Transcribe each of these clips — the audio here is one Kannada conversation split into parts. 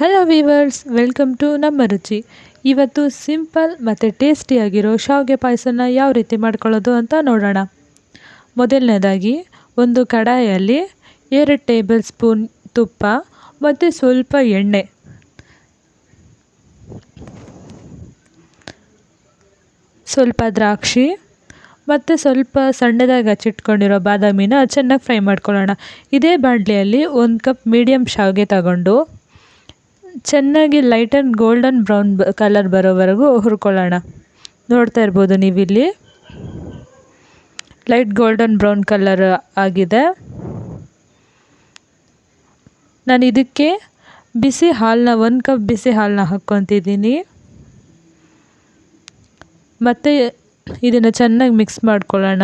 ಹಲೋ ವೀವರ್ಸ್ ವೆಲ್ಕಮ್ ಟು ನಮ್ಮ ರುಚಿ ಇವತ್ತು ಸಿಂಪಲ್ ಮತ್ತು ಟೇಸ್ಟಿಯಾಗಿರೋ ಶಾವಿಗೆ ಪಾಯಸನ ಯಾವ ರೀತಿ ಮಾಡ್ಕೊಳ್ಳೋದು ಅಂತ ನೋಡೋಣ. ಮೊದಲನೇದಾಗಿ, ಒಂದು ಕಡಾಯಲ್ಲಿ ಎರಡು ಟೇಬಲ್ ಸ್ಪೂನ್ ತುಪ್ಪ ಮತ್ತು ಸ್ವಲ್ಪ ಎಣ್ಣೆ. ಸ್ವಲ್ಪ ದ್ರಾಕ್ಷಿ ಮತ್ತು ಸ್ವಲ್ಪ ಸಣ್ಣದಾಗಿ ಹಚ್ಚಿಟ್ಕೊಂಡಿರೋ ಬಾದಾಮಿನ ಚೆನ್ನಾಗಿ ಫ್ರೈ ಮಾಡ್ಕೊಳ್ಳೋಣ. ಇದೇ ಬಾಂಡ್ಲಿಯಲ್ಲಿ ಒಂದು ಕಪ್ ಮೀಡಿಯಮ್ ಶಾವಿಗೆ ತಗೊಂಡು ಚೆನ್ನಾಗಿ light and golden brown colour ಬರೋವರೆಗೂ ಹುರ್ಕೊಳ್ಳೋಣ. ನೋಡ್ತಾ ಇರ್ಬೋದು ನೀವಿಲ್ಲಿ. ಲೈಟ್ ಗೋಲ್ಡನ್ ಬ್ರೌನ್ ಕಲರ್ ಆಗಿದೆ. ನಾನು ಇದಕ್ಕೆ ಬಿಸಿ ಹಾಲನ್ನ ಒಂದು ಕಪ್ ಬಿಸಿ ಹಾಲನ್ನ ಹಾಕ್ಕೊತಿದ್ದೀನಿ. ಮತ್ತು ಇದನ್ನು ಚೆನ್ನಾಗಿ ಮಿಕ್ಸ್ ಮಾಡ್ಕೊಳ್ಳೋಣ.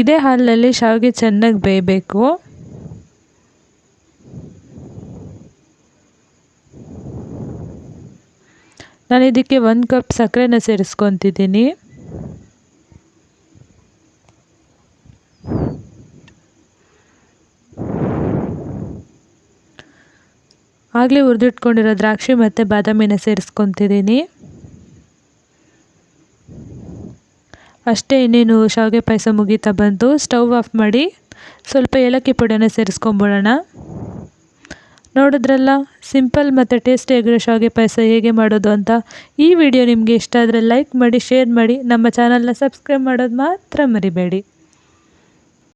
ಇದೇ ಹಾಲಲ್ಲಿ ಶಾವಿಗೆ ಚೆನ್ನಾಗಿ ಬೇಯಬೇಕು. ನಾನು ಇದಕ್ಕೆ ಒಂದು ಕಪ್ ಸಕ್ಕರೆನ ಸೇರಿಸ್ಕೊತಿದ್ದೀನಿ. ಆಗಲೇ ಹುರಿದಿಟ್ಕೊಂಡಿರೋ ದ್ರಾಕ್ಷಿ ಮತ್ತು ಬಾದಾಮಿನ ಸೇರಿಸ್ಕೊತಿದ್ದೀನಿ. ಅಷ್ಟೇ ಇನ್ನೇನು ಶಾವಿಗೆ ಪಾಯಸ ಮುಗೀತಾ ಬಂತು ಸ್ಟವ್ ಆಫ್ ಮಾಡಿ ಸ್ವಲ್ಪ ಏಲಕ್ಕಿ ಪುಡಿಯನ್ನು ಸೇರಿಸ್ಕೊಂಬಿಡೋಣ. ನೋಡಿದ್ರಲ್ಲ, ಸಿಂಪಲ್ ಮತ್ತು ಟೇಸ್ಟಿಯಾಗಿರೋ ಶಾವಿಗೆ ಪಾಯಸ ಹೇಗೆ ಮಾಡೋದು ಅಂತ ಈ ವಿಡಿಯೋ ನಿಮಗೆ ಇಷ್ಟ ಆದರೆ ಲೈಕ್ ಮಾಡಿ, ಶೇರ್ ಮಾಡಿ, ನಮ್ಮ ಚಾನಲ್ನ ಸಬ್ಸ್ಕ್ರೈಬ್ ಮಾಡೋದು ಮಾತ್ರ ಮರಿಬೇಡಿ.